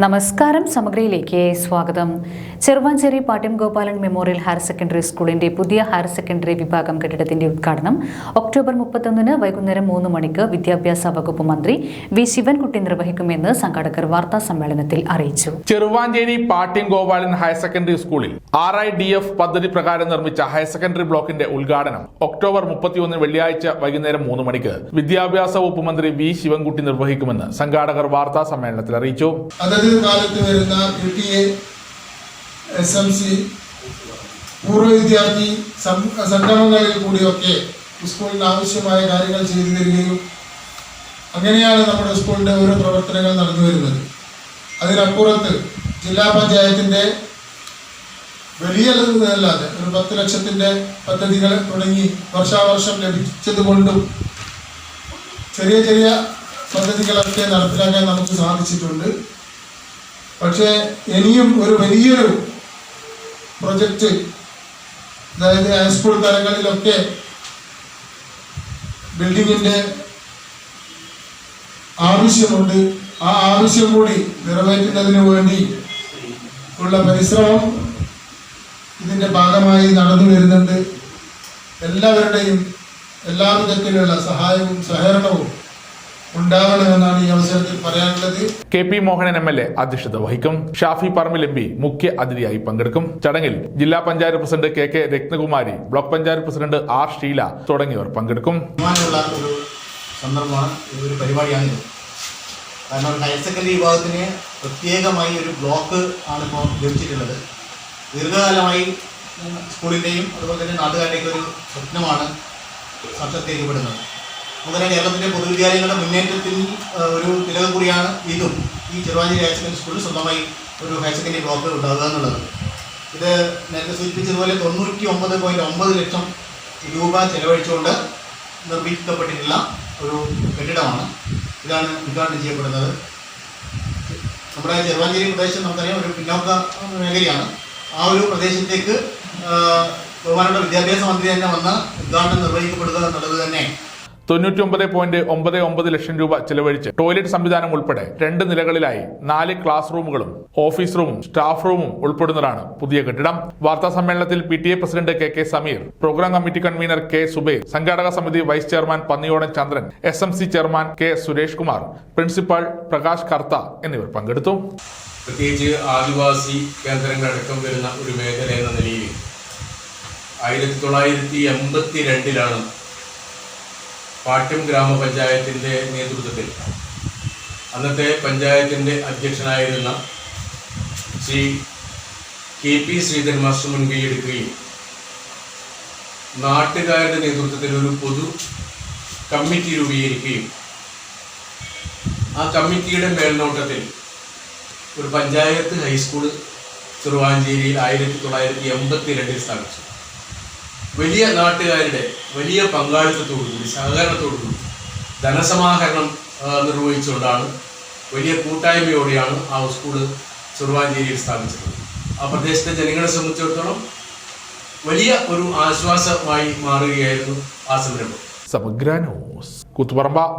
നമസ്കാരം സമഗ്രയിലേക്ക് സ്വാഗതം. Cheruvanchery Pattiam Gopalan memorial higher secondary സ്കൂളിന്റെ പുതിയ ഹയർ സെക്കൻഡറി വിഭാഗം കെട്ടിടത്തിന്റെ ഉദ്ഘാടനം ഒക്ടോബർ മുപ്പത്തൊന്നിന് വൈകുന്നേരം മൂന്ന് മണിക്ക് വിദ്യാഭ്യാസ വകുപ്പ് മന്ത്രി വി ശിവൻകുട്ടി നിർവഹിക്കുമെന്ന് സംഘാടകർ വാർത്താ സമ്മേളനത്തിൽ അറിയിച്ചു. ചെറുവാഞ്ചേരി പാട്യം ഗോപാലൻ ഹയർ സെക്കൻഡറി സ്കൂളിൽ ആർ ഐ ഡി എഫ് പദ്ധതി പ്രകാരം നിർമ്മിച്ച ഹയർ സെക്കൻഡറി ബ്ലോക്കിന്റെ ഉദ്ഘാടനം ഒക്ടോബർ മുപ്പത്തിയൊന്ന് വെള്ളിയാഴ്ച വൈകുന്നേരം മൂന്ന് മണിക്ക് വിദ്യാഭ്യാസ വകുപ്പ് മന്ത്രി വി ശിവൻകുട്ടി നിർവഹിക്കുമെന്ന് സംഘാടകർ വാർത്താ സമ്മേളനത്തിൽ അറിയിച്ചു. അതത് കാലത്ത് വരുന്ന P T A S M C പൂർവ വിദ്യാർത്ഥി സംഗമങ്ങളിൽ കൂടിയൊക്കെ സ്കൂളിന് ആവശ്യമായ കാര്യങ്ങൾ ചെയ്തു തരികയും അങ്ങനെയാണ് നമ്മുടെ സ്കൂളിന്റെ ഓരോ പ്രവർത്തനങ്ങൾ നടന്നു വരുന്നത്. അതിനപ്പുറത്ത് ജില്ലാ പഞ്ചായത്തിന്റെ വലിയ അല്ലാതെ ഒരു പത്ത് ലക്ഷത്തിന്റെ പദ്ധതികൾ തുടങ്ങി വർഷാവർഷം ലഭിച്ചത് കൊണ്ടും ചെറിയ ചെറിയ പദ്ധതികളൊക്കെ നടപ്പിലാക്കാൻ നമുക്ക് സാധിച്ചിട്ടുണ്ട്. പക്ഷേ ഇനിയും ഒരു വലിയൊരു പ്രൊജക്റ്റ് അതായത് ഹൈസ്കൂൾ തലങ്ങളിലൊക്കെ ബിൽഡിങ്ങിന്റെ ആവശ്യമുണ്ട്. ആ ആവശ്യം കൂടി നിറവേറ്റുന്നതിന് വേണ്ടി ഉള്ള പരിശ്രമം ഇതിന്റെ ഭാഗമായി നടന്നു വരുന്നുണ്ട്. എല്ലാവരുടെയും എല്ലാ വിധത്തിലുള്ള സഹായവും സഹകരണവും ഉണ്ടാവണമെന്നാണ് ഈ അവസരത്തിൽ പറയാനുള്ളത്. K P Mohanan M L A അധ്യക്ഷത വഹിക്കും. ഷാഫി പറമ്പിൽ എം പി മുഖ്യ അതിഥിയായി പങ്കെടുക്കും. ചടങ്ങിൽ ജില്ലാ panchayat president K K Rathnakumari block panchayat president R Sheela തുടങ്ങിയവർ പങ്കെടുക്കും. ഒരു സന്ദർഭമാണ് ഒരു പരിപാടിയാണിത് കാരണം ഹയർ സെക്കൻഡറി വിഭാഗത്തിന് പ്രത്യേകമായി ഒരു ബ്ലോക്ക് ആണ് ഇപ്പോൾ ലഭിച്ചിട്ടുള്ളത്. ദീർഘകാലമായി സ്കൂളിന്റെയും സ്കൂളിന്റെയും അതുപോലെ തന്നെ നാട്ടുകാരുടെയൊക്കെ ഒരു സ്വപ്നമാണ്. സാക്ഷാത്കരിക്കപ്പെടുന്നത് അതുപോലെ കേരളത്തിലെ പൊതുവിദ്യാലയങ്ങളുടെ മുന്നേറ്റത്തിൽ ഒരു തിലകം കൂടിയാണ് ഇതും. ഈ ചെറുവാഞ്ചേരി ഹയർ സെക്കൻഡറി സ്കൂളിൽ സ്വന്തമായി ഒരു ഹയർ സെക്കൻഡറി ബ്ലോക്ക് ഉണ്ടാകുക എന്നുള്ളത്. ഇത് നേരത്തെ സൂചിപ്പിച്ചതുപോലെ തൊണ്ണൂറ്റി ഒമ്പത് പോയിന്റ് ഒമ്പത് ലക്ഷം രൂപ ചെലവഴിച്ചുകൊണ്ട് നിർമ്മിക്കപ്പെട്ടിട്ടുള്ള ഒരു കെട്ടിടമാണ്. ഇതാണ് ഉദ്ഘാടനം ചെയ്യപ്പെടുന്നത്. നമ്മുടെ ചെറുവാഞ്ചേരി പ്രദേശം നമുക്കറിയാം ഒരു പിന്നോക്ക മേഖലയാണ്. ആ ഒരു പ്രദേശത്തേക്ക് ബഹുമാനുള്ള വിദ്യാഭ്യാസ മന്ത്രി തന്നെ വന്ന് ഉദ്ഘാടനം നിർവഹിക്കപ്പെടുക എന്നുള്ളത് തന്നെ തൊണ്ണൂറ്റി ഒമ്പത് പോയിന്റ് ഒമ്പത് ഒമ്പത് ലക്ഷം രൂപ ചെലവഴിച്ച് ടോയ്ലറ്റ് സംവിധാനം ഉൾപ്പെടെ രണ്ട് നിലകളിലായി നാല് ക്ലാസ് റൂമുകളും ഓഫീസ് റൂമും സ്റ്റാഫ് റൂമും ഉൾപ്പെടുന്നതാണ് പുതിയ കെട്ടിടം. വാർത്താ സമ്മേളനത്തിൽ P T A president K K Sameer program committee convener K Subair സംഘാടക സമിതി vice chairman Panniyodan Chandran S M C chairman K Suresh Kumar principal Prakash Kartha എന്നിവർ പങ്കെടുത്തു. പ്രത്യേകിച്ച് ആദിവാസി കേന്ദ്രങ്ങളടക്കം വരുന്ന ഒരു മേഖല എന്ന നിലയിൽ ആയിരത്തി തൊള്ളായിരത്തി എൺപത്തി രണ്ടിലാണ് പാട്യം ഗ്രാമപഞ്ചായത്തിന്റെ നേതൃത്വത്തിൽ. അന്നത്തെ പഞ്ചായത്തിന്റെ അധ്യക്ഷനായിരുന്ന Shri K P Sreedharan master മുൻകൈയെടുക്കുകയും നാട്ടുകാരുടെ നേതൃത്വത്തിൽ ഒരു പൊതു കമ്മിറ്റി രൂപീകരിക്കുകയും ആ കമ്മിറ്റിയുടെ മേൽനോട്ടത്തിൽ ഒരു പഞ്ചായത്ത് ഹൈസ്കൂൾ ചെറുവാഞ്ചേരിയിൽ ആയിരത്തി തൊള്ളായിരത്തി എൺപത്തി രണ്ടിൽ സ്ഥാപിച്ചു. വലിയ നാട്ടുകാരുടെ വലിയ പങ്കാളിത്തത്തോടുകൂടി സഹകരണത്തോടുകൂടി ധനസമാഹരണം നിർവഹിച്ചുകൊണ്ടാണ് വലിയ കൂട്ടായ്മയോടെയാണ് ആ സ്കൂൾ ചെറുവാഞ്ചേരിയിൽ സ്ഥാപിച്ചത് ആ പ്രദേശത്തെ ജനങ്ങളെ സംബന്ധിച്ചിടത്തോളം വലിയ ഒരു ആശ്വാസമായി മാറുകയായിരുന്നു ആ സംരംഭം സമഗ്ര ന്യൂസ്. കൂത്തുപറമ്പ.